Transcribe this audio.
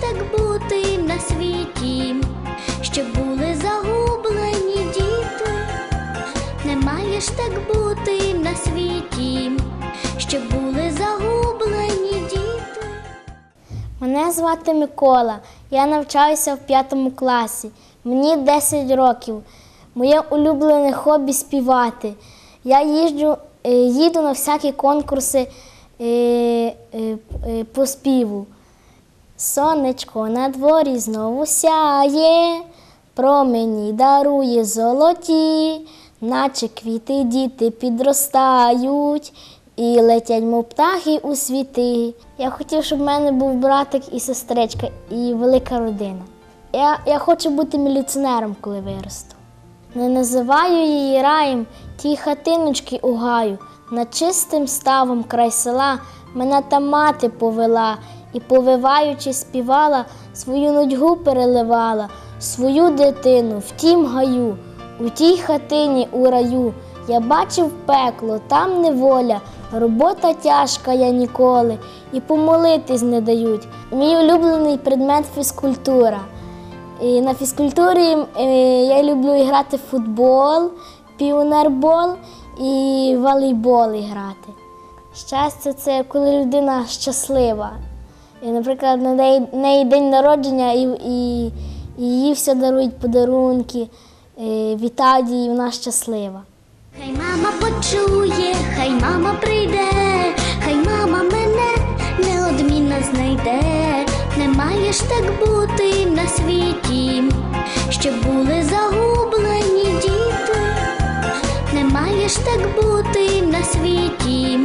так бути на світі, щоб були загублені діти. Не маєш так бути на світі, щоб були загублені діти. Мене звати Микола. Я навчаюся в п'ятому класі. Мені 10 років. Моє улюблене хобі співати. Я їжджу, е, їду на всякі конкурси по співу. Сонечко на дворі знову сяє, промені дарує золоті, наче квіти діти підростають і летять, мов птахи у світи. Я хотів, щоб в мене був братик і сестричка, і велика родина. Я, я хочу бути міліціонером, коли виросту. Не називаю її раєм ті хатиночки у гаю. Над чистим ставом край села мене та мати повела і, повиваючи, співала, свою нудьгу переливала, свою дитину в тім гаю, у тій хатині у раю. Я бачив пекло, там неволя, робота тяжка я ніколи, і помолитись не дають. Мій улюблений предмет фізкультура. І на фізкультурі е, я люблю грати в футбол, піонербол і волейбол грати. Щастя це коли людина щаслива. І, наприклад, на неї, день народження і, і, і їй все дарують подарунки, вітають її, вона щаслива. Хай мама почує, хай мама прийде, хай мама мене неодмінно знайде. Не маєш так бути на світі, Не так бути на світі,